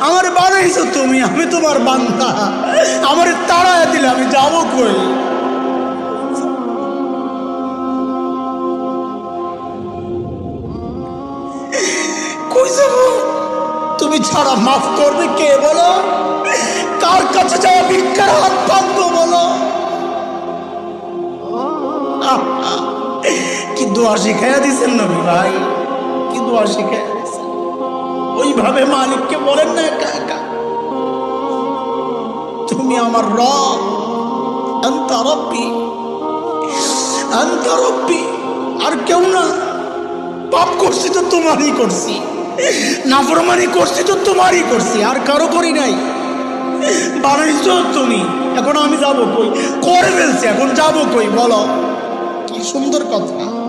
আমার বানাইছো তুমি, আমি তোমার বান্দা। আমার তাড়ায় দিলে আমি যাব কই? তুমি ছাড়া মাফ করবে কে বলো? কার কাছে যাওয়া ভিক্ষার হাত পাতবো বলো? কি দোয়া শিখাইয়া দিছেন নবী ভাই? কি দোয়া শিখাইয়া ওইভাবে মালিককে বলেন না, একা একা? তুমি আমার রব। আন্তা রব্বি। আর কেউ না। পাপ করছি তো তোমারই করছি। নাফরমানি করছি তো তোমারই করছি। আর কারও করি নাই। বানাইছো তুমি। এখন আমি যাব কই? করে ফেলছি। এখন যাব কই? বলো। কি সুন্দর কথা।